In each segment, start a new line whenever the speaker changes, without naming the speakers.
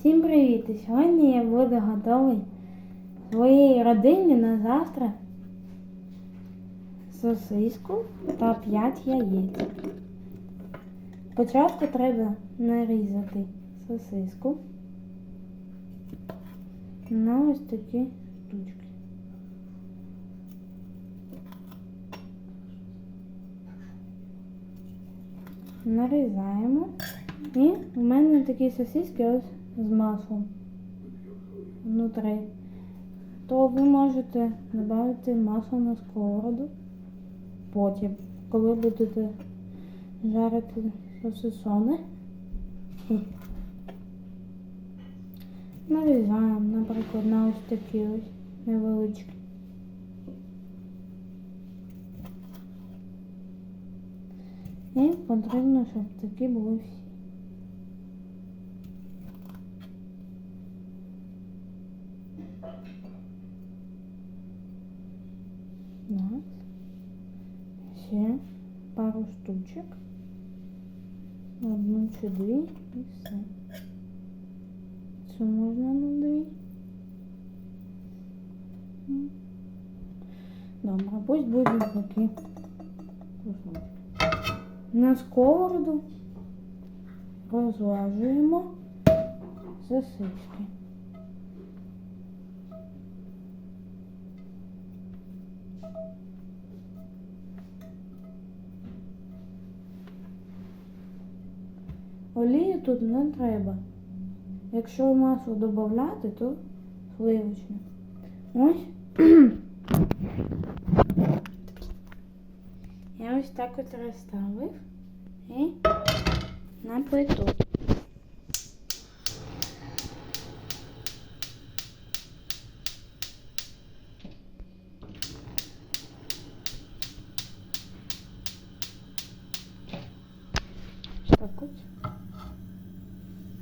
Всім привіт! І Сьогодні я буду готовий своїй родині на завтра сосиску та 5 яєць. Спочатку треба нарізати сосиску на ось такі штучки. Нарізаємо. І в мене такі сосиски ось з маслом внутрі. То ви можете додати масло на сковороду потім, коли будете жарити сосисони. Нарізаємо, наприклад, на ось такі ось невеличкі. І потрібно, щоб такі були всі. Так. Ще пару штучок. Одну чи дві і все. Цю можна на дві. М. Добре, пусть будуть такі кусочки. На сковороду розлажуємо сосиски. Олії тут не треба. Якщо масло додати, то сливочне. Ось. Я ось так от розставив і на плиту. Так от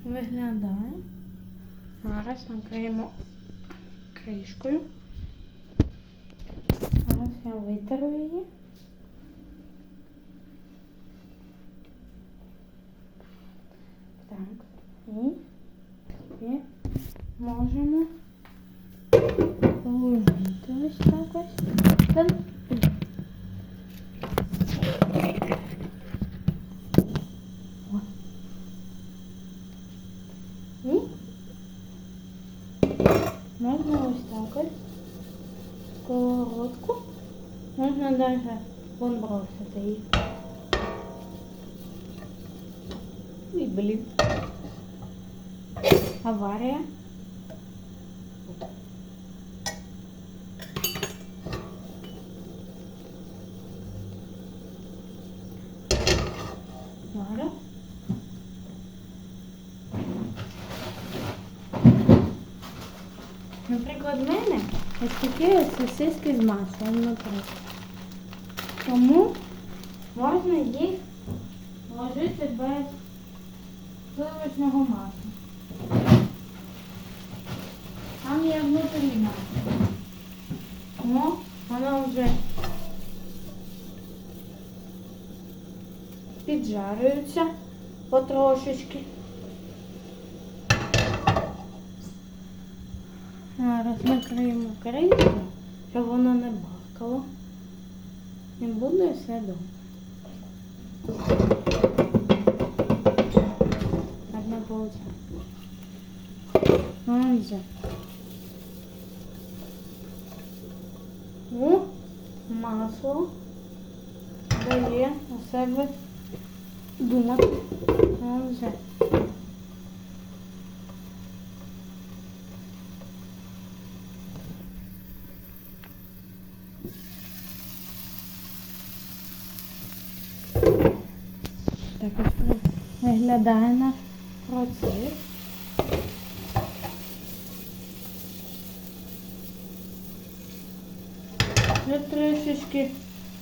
виглядає. Зараз накриємо кришкою. Зараз я витеру її. Так, і тепер можемо положити ось так ось. І можна ось так ось сковородку. Можна навіть вон бросити її. Ой, блін. Аварія. Наприклад, в мене ось такі ось сосиски з маслом внутрі. Тому можна їх ложити без сливочного масла. Там є внутрі масло. Тому воно вже піджарюється потрошечки. Зараз накриємо кришку, щоб воно не бахкало. І буде все добре. Так не получается. Он же. О, масло дає у себе думати. Он же. Так ось виглядає наш процес. Вже трішечки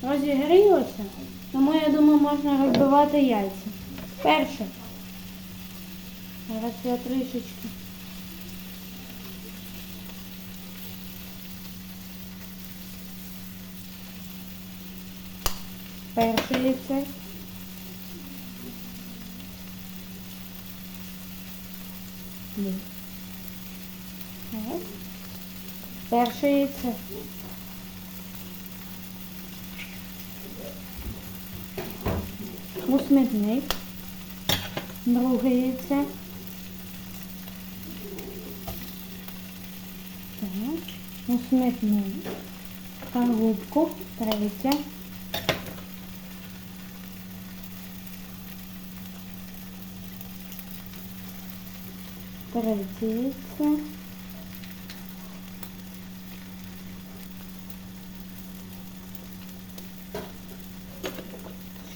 розігрілося, тому я думаю, можна розбивати яйця. Перше. Зараз я трішечки. Перше яйце. Ні. Так. Перше яйце. У смітник. Друге яйце. Так. У смітник. Голубку. Третє. Яйце.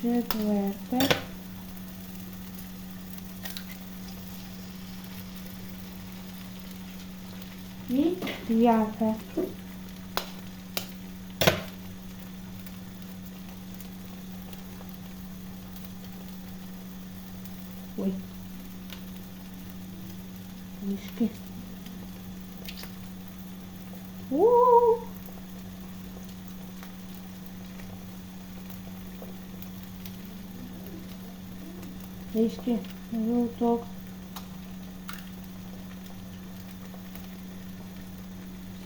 Четверте. І п'яте. Трішки. У-у-у. Трішки жовток.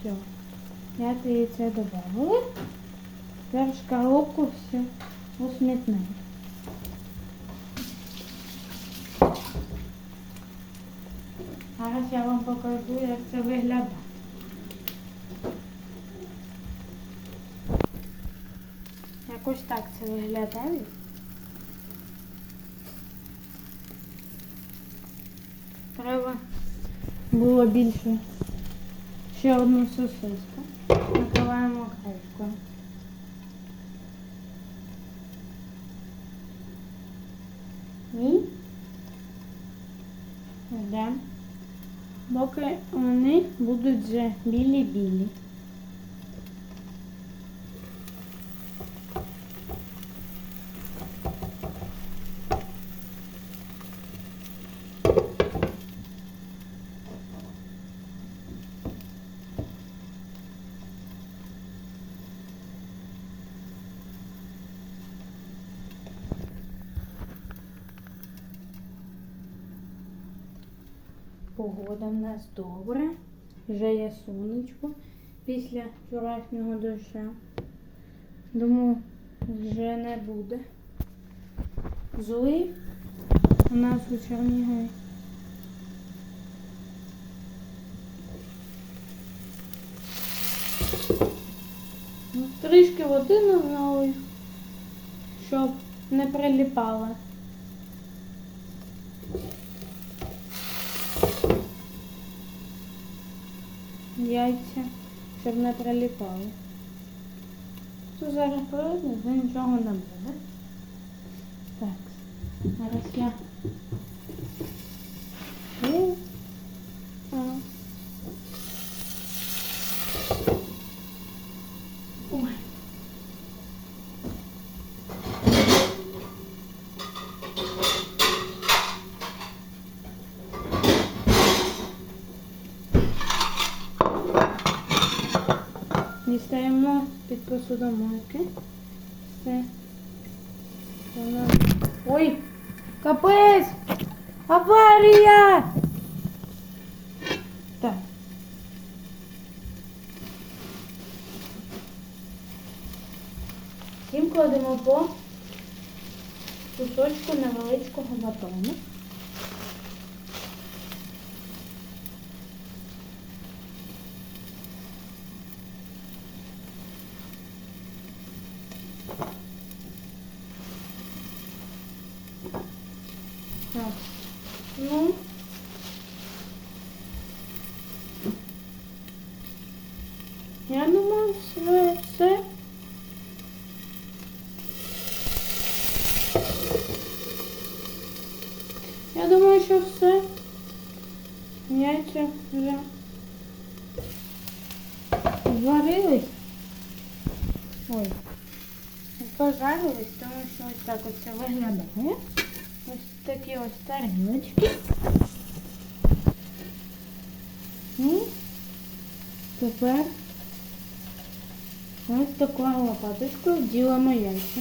Все. П'яте яйце добавили. Тепер шкарлупку все у смітник. Зараз я вам покажу, як це виглядає. Якось так це виглядає. Треба було більше ще одну сосиску. Накриваємо кришкою. І ждемо, поки вони будуть вже білі-білі. Погода в нас добра. Вже є сонечко після вчорашнього дощу. Думаю, вже не буде. Злий у нас у Чернігові. Ну, Трішки води налили, щоб не приліпала. Яйця, щоб не приліпали. Тут зараз пройде, вже нічого не буде. Так, зараз я. І... А. Ой. Дістаємо під посудомойки. Все. Ой! Капець! Аварія! Так. Всім кладемо по кусочку невеличкого батону. Так. Ну. Я думаю, все, все. Я думаю, що все. Яйця вже зварились. Ой. Пожарились, тому що ось так ось це виглядає. Ось такі ось тарілочки. І тепер ось такою лопаточкою ділимо яйця.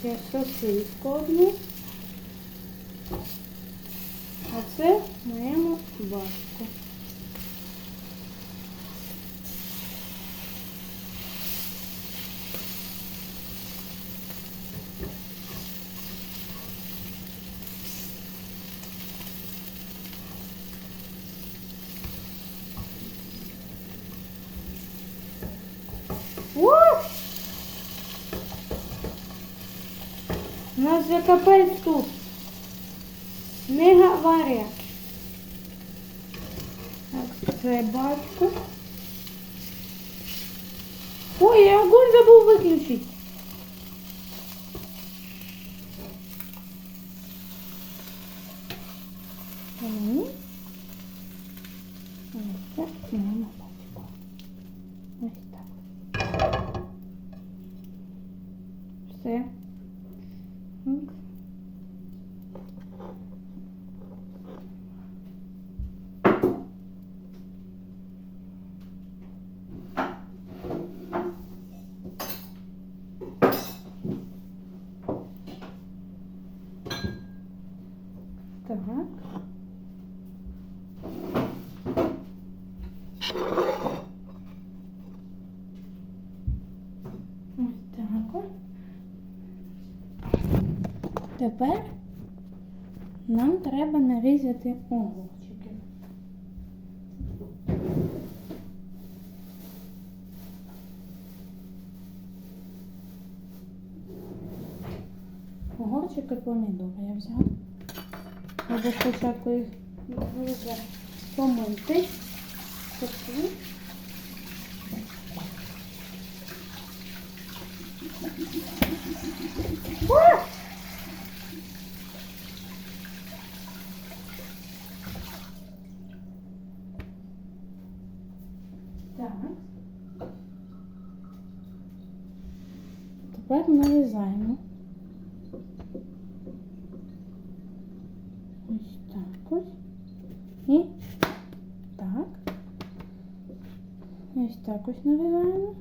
Ще сосиску одну. А це моєму батьку. О! У нас же капець тут. Не говорять. Так, це батько. Ой, я огонь забув виключити. Ось так. Все. Так. Так. Ось так от. Тепер нам треба нарізати огурчики. Огурчики помідори я взяла. Треба спочатку їх помити. А! Так. Тепер нарізаємо. Ось так ось. І так. Ось так ось нарізаємо.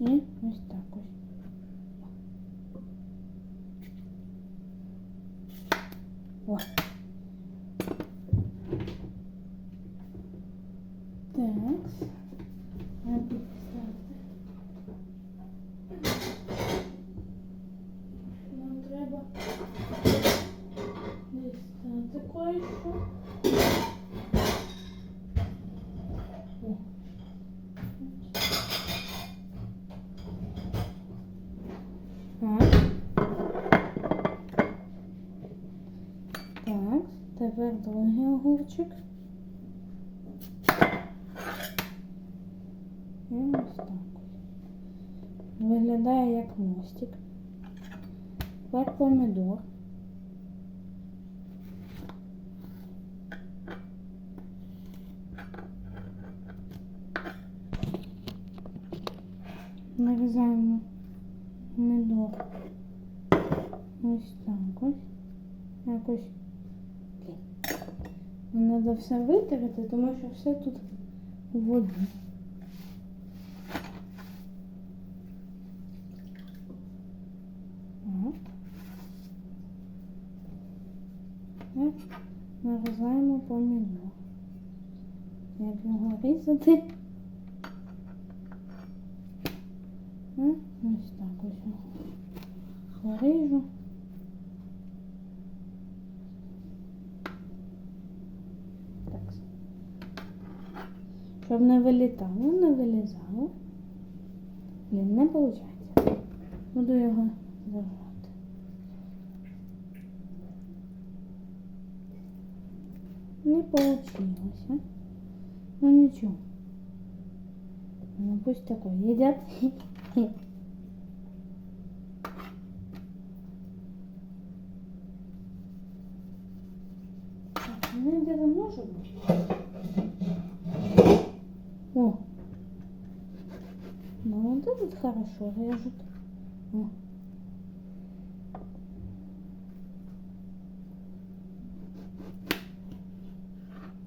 І ось так ось. О. Так. Треба підставити. Нам треба дістати кое-що. О. Так. Так, тепер другий огурчик. І ось так. Виглядає як мостик. Тепер помідор. Нарізаємо помідор. Ось так ось. Якось. Треба все витерти, тому що все тут у воді. Так. Нарізаємо помідор. Як його різати? Ось так ось його поріжу. Щоб не вилітало, не вилізало. Блін, не виходить. Буду його зажати. Не получилось. Ну ничего. Ну пусть такое едят. Так, ну где-то может быть. О. Молодец. тут хорошо режут. О.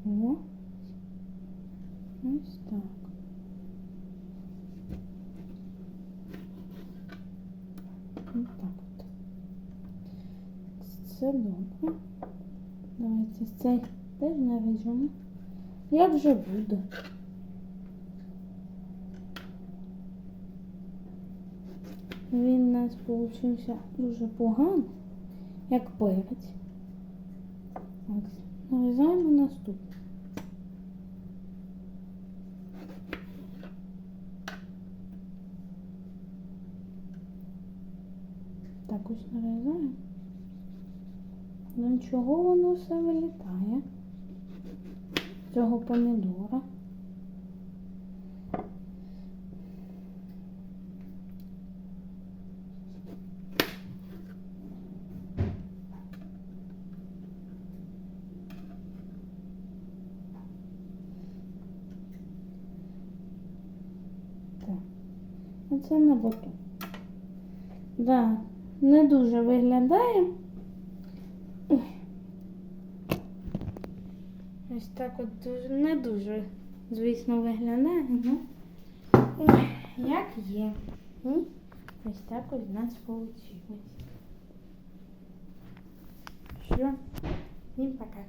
О. Ось так. Ось так от. Це добре. Давайте цей теж наріжемо. Як же буде? Він у нас получився дуже поганий, як перець. Так, нарізаємо наступний. Так ось нарізаємо. Ну чого воно все вилітає? з Цього помідора. Так. Оце на боту. Да, не дуже виглядає. Ось так от дуже, не дуже, звісно, виглядає. Ну, як є. Ось так ось в нас вийшло. Все, всім пока.